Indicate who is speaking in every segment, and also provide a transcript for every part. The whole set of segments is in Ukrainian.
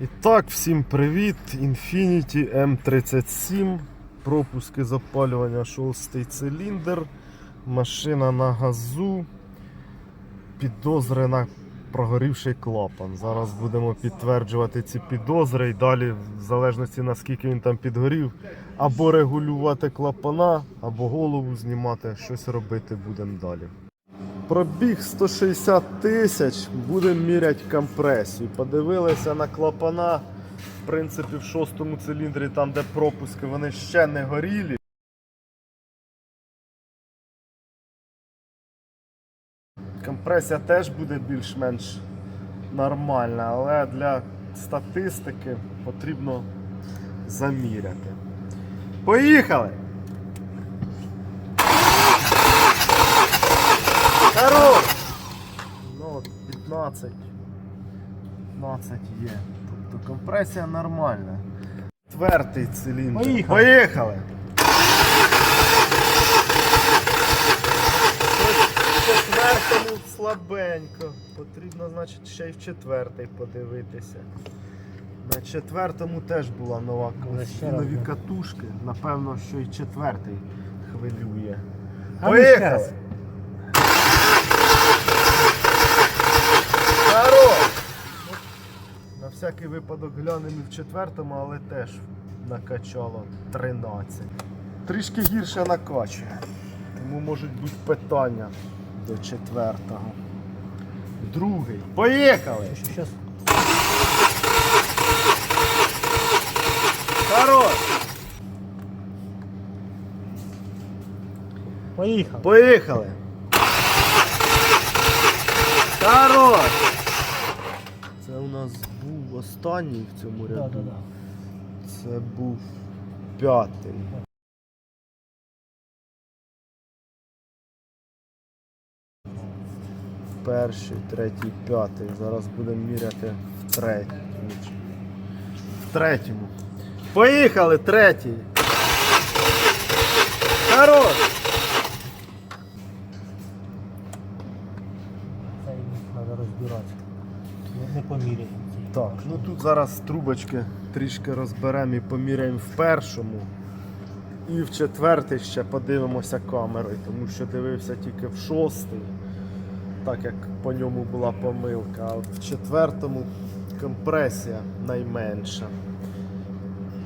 Speaker 1: І так, всім привіт! Infiniti M37. Пропуски запалювання шостий циліндр. Машина на газу. Підозри на прогорівший клапан. Зараз будемо підтверджувати ці підозри і далі, в залежності наскільки він там підгорів, або регулювати клапана, або голову знімати, щось робити будемо далі. Пробіг 160 тисяч, будемо міряти компресію. Подивилися на клапана. В принципі, в шостому циліндрі, там де пропуски, вони ще не горілі. Компресія теж буде більш-менш нормальна, але для статистики потрібно заміряти. Поїхали! Хорош! Ну, 15. 15 є. Тобто компресія нормальна. Четвертий циліндр.
Speaker 2: Поїхали.
Speaker 1: Поїхали! Четвертому слабенько. Потрібно, значить, ще й в четвертий подивитися. На четвертому теж була нова нові катушки. Напевно, що і четвертий хвилює.
Speaker 2: Ну
Speaker 1: Поїхали!
Speaker 2: раз.
Speaker 1: Хорош! На всякий випадок глянемо і в четвертому, але теж накачало 13. Трішки гірше накачує. Тому можуть бути питання до четвертого. Другий. Поїхали!
Speaker 2: Щас.
Speaker 1: Хорош!
Speaker 2: Поїхав.
Speaker 1: Поїхали! Хорош! Був останній в цьому ряду.
Speaker 2: да, да.
Speaker 1: Це був п'ятий. Перший, третій, п'ятий. Зараз будемо міряти в третьому. В третьому. Поїхали, третій. Хорош!
Speaker 2: Це їх треба розбирати. Не, не поміряємо.
Speaker 1: Так, ну тут зараз трубочки трішки розберемо і поміряємо в першому. І в четвертий ще подивимося камерою, тому що дивився тільки в шостий, так як по ньому була помилка. А от в четвертому компресія найменша.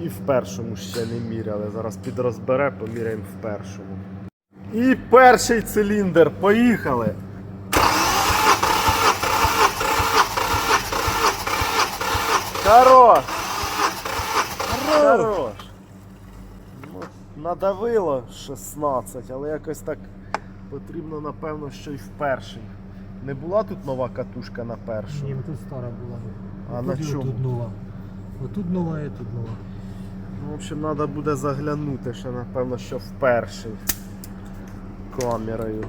Speaker 1: І в першому ще не міряли. Зараз підрозбере, поміряємо в першому. І перший циліндр. Поїхали! Хорош! Хорош! Ну, надавило 16, але якось так потрібно, напевно, що й в перший. Не була тут нова катушка на першу.
Speaker 2: Ні, тут стара була.
Speaker 1: А
Speaker 2: Тут
Speaker 1: на
Speaker 2: і
Speaker 1: чому?
Speaker 2: Тут нова. Отут нова і тут нова.
Speaker 1: Ну, в общем, треба буде заглянути ще, напевно, що в перший камерою.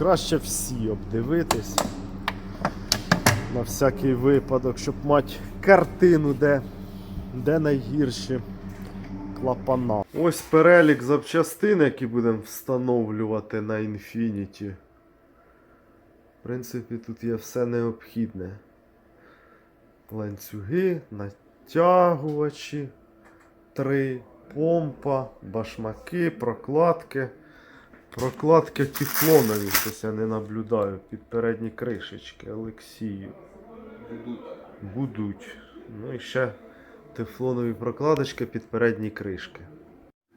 Speaker 1: Краще всі обдивитись. На всякий випадок, щоб мати картину, де, де найгірші клапана. Ось перелік запчастин, які будемо встановлювати на Infinity. В принципі, тут є все необхідне. Ланцюги, натягувачі, три, помпа, башмаки, прокладки. Прокладки тефлонові, щось я не наблюдаю під передні кришечки Олексію. Будуть. Ну і ще тефлонові прокладочки під передні кришки.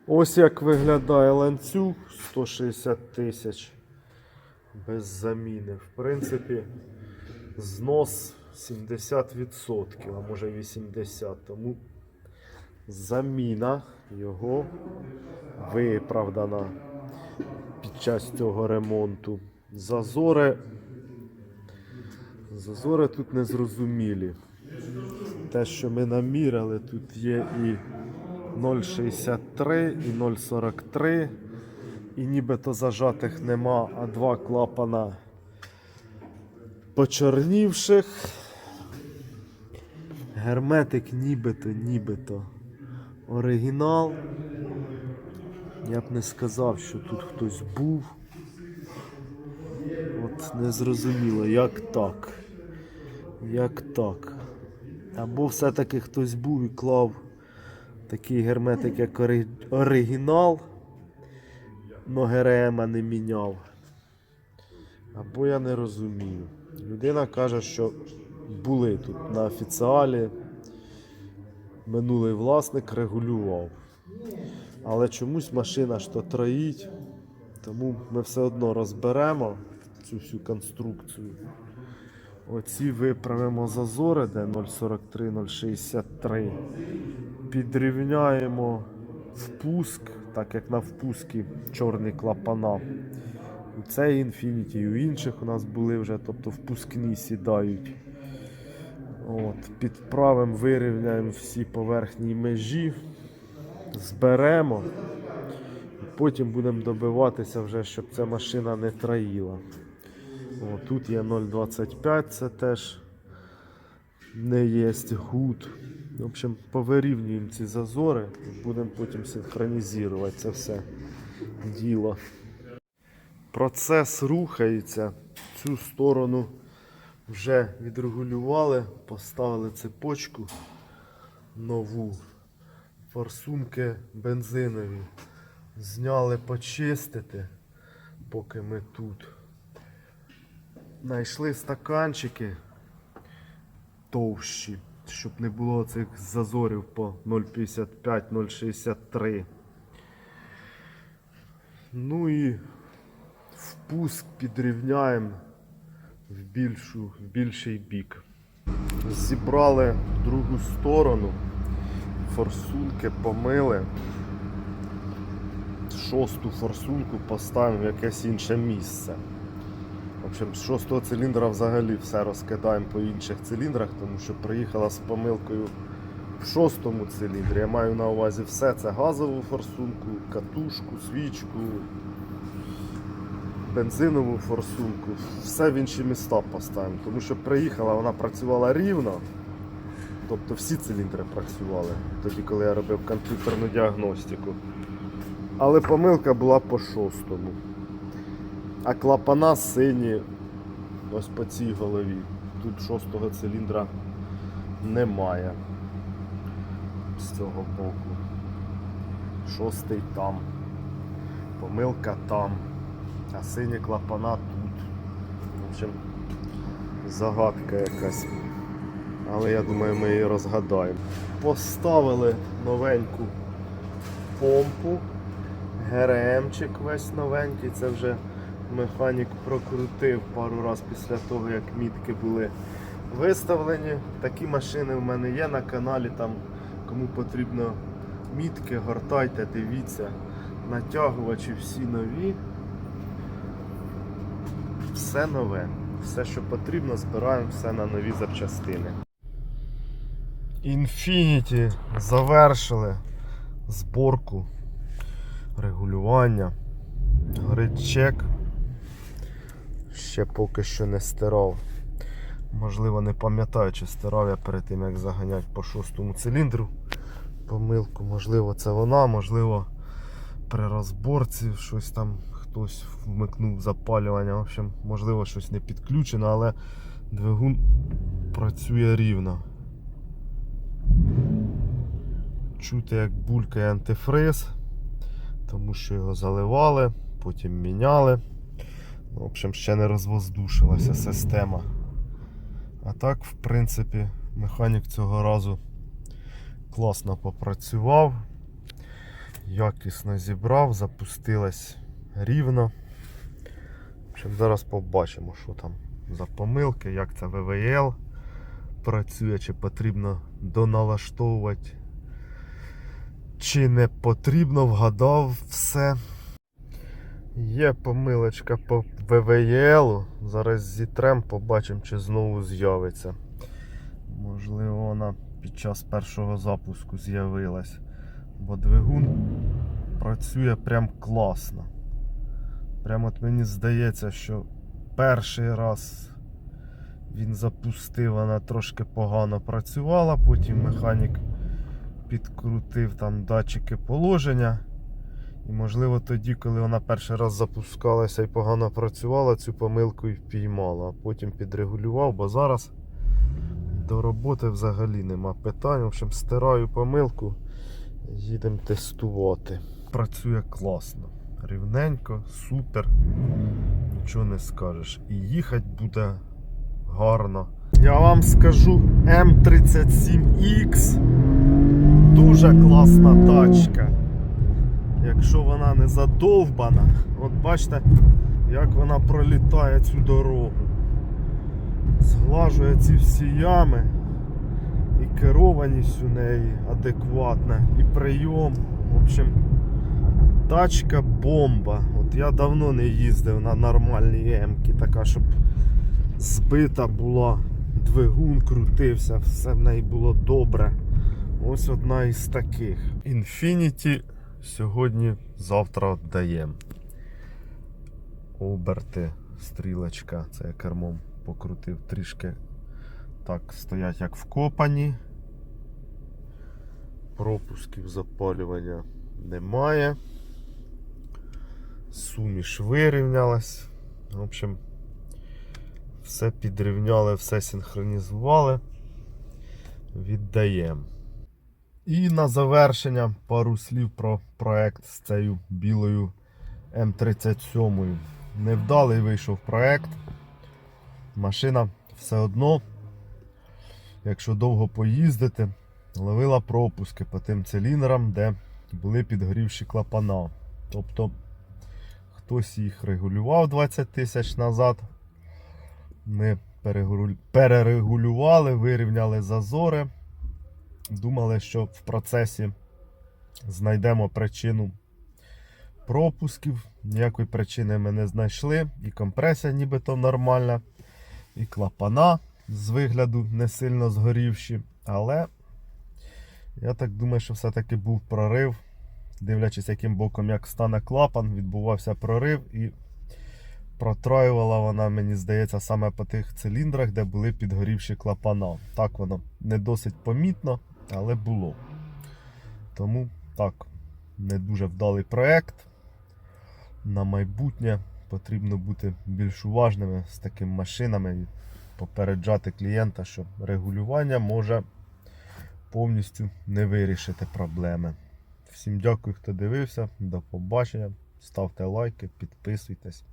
Speaker 1: Ось як виглядає ланцюг 160 тисяч без заміни. В принципі, знос 70%, а може 80%. Тому заміна його виправдана під час цього ремонту. Зазори. Зазори тут незрозумілі. Те, що ми наміряли, тут є і 0,63, і 0,43 і нібито зажатих нема, а два клапана почорнівших. Герметик нібито, нібито оригінал. Я б не сказав, що тут хтось був. От незрозуміло, як так. Як так. Або все-таки хтось був і клав такий герметик, як ори- оригінал, но ГРМ не міняв. Або я не розумію. Людина каже, що були тут на офіціалі. Минулий власник регулював. Але чомусь машина ж то троїть, тому ми все одно розберемо цю всю конструкцію. Оці виправимо зазори, де 043, 063. Підрівняємо впуск, так як на впускі чорні клапана. Цей Infinity, і у інших у нас були вже, тобто впускні сідають. От, підправимо, вирівняємо всі поверхні межі, зберемо. Потім будемо добиватися вже, щоб ця машина не траїла. О, тут є 0,25, це теж не є гуд. В общем, повирівнюємо ці зазори будемо потім синхронізувати це все діло. Процес рухається. Цю сторону вже відрегулювали, поставили цепочку нову. Форсунки бензинові. Зняли почистити, поки ми тут. Знайшли стаканчики товщі, щоб не було цих зазорів по 0,55-0,63. Ну і впуск підрівняємо в, більшу, в більший бік. Зібрали другу сторону, форсунки помили. Шосту форсунку поставимо в якесь інше місце. В общем, з шостого циліндра взагалі все розкидаємо по інших циліндрах, тому що приїхала з помилкою в шостому циліндрі. Я маю на увазі все. Це газову форсунку, катушку, свічку, бензинову форсунку. Все в інші міста поставимо. Тому що приїхала, вона працювала рівно. Тобто всі циліндри працювали, тоді коли я робив комп'ютерну діагностику. Але помилка була по шостому. А клапана сині ось по цій голові. Тут шостого циліндра немає з цього боку. Шостий там. Помилка там. А сині клапана тут. В общем, загадка якась. Але я думаю, ми її розгадаємо. Поставили новеньку помпу. ГРМчик весь новенький, це вже механік прокрутив пару разів після того, як мітки були виставлені. Такі машини в мене є на каналі. Там кому потрібно мітки, гортайте, дивіться. Натягувачі всі нові. Все нове. Все, що потрібно, збираємо все на нові запчастини. Infinity завершили зборку регулювання. Горить чек. Ще поки що не стирав. Можливо, не пам'ятаю, чи стирав я перед тим, як заганять по шостому циліндру. Помилку, можливо, це вона, можливо, при розборці щось там хтось вмикнув запалювання. В общем, можливо, щось не підключено, але двигун працює рівно. Чути, як булькає антифриз тому що його заливали, потім міняли. В общем, ще не розвоздушилася система. А так, в принципі, механік цього разу класно попрацював, якісно зібрав, запустилась рівно. В общем, зараз побачимо, що там за помилки, як це ВВЛ працює, чи потрібно доналаштовувати чи не потрібно, вгадав все. Є помилочка по ВВЄЛу. Зараз зітрем, побачимо, чи знову з'явиться. Можливо, вона під час першого запуску з'явилась. Бо двигун працює прям класно. Прям от мені здається, що перший раз він запустив, вона трошки погано працювала, потім механік підкрутив там датчики положення І можливо тоді, коли вона перший раз запускалася і погано працювала, цю помилку і впіймала, а потім підрегулював, бо зараз до роботи взагалі нема питань. В общем, стираю помилку, їдемо тестувати. Працює класно, рівненько, супер, нічого не скажеш. І їхати буде гарно. Я вам скажу М37X дуже класна тачка. Якщо вона не задовбана, от бачите, як вона пролітає цю дорогу. Зглажує ці всі ями. І керованість у неї адекватна, і прийом. В общем, тачка бомба. От я давно не їздив на нормальній М-ки, така, щоб збита була, двигун крутився, все в неї було добре. Ось одна із таких. Infinity сьогодні, завтра віддаємо. Оберти, стрілочка, це я кермом покрутив трішки. Так, стоять як вкопані. Пропусків запалювання немає. Суміш вирівнялась. В общем, все підрівняли, все синхронізували. Віддаємо. І на завершення пару слів про проект з цією білою М37. Невдалий вийшов проект. Машина все одно, якщо довго поїздити, ловила пропуски по тим циліндрам, де були підгорівші клапана. Тобто хтось їх регулював 20 тисяч назад. Ми перерегулювали, вирівняли зазори. Думали, що в процесі знайдемо причину пропусків. Ніякої причини ми не знайшли. І компресія нібито нормальна, і клапана з вигляду не сильно згорівші. Але я так думаю, що все-таки був прорив. Дивлячись, яким боком як стане клапан, відбувався прорив і протраювала вона, мені здається, саме по тих циліндрах, де були підгорівші клапана. Так воно не досить помітно, але було. Тому так, не дуже вдалий проект. На майбутнє потрібно бути більш уважними з такими машинами і попереджати клієнта, що регулювання може повністю не вирішити проблеми. Всім дякую, хто дивився. До побачення. Ставте лайки, підписуйтесь.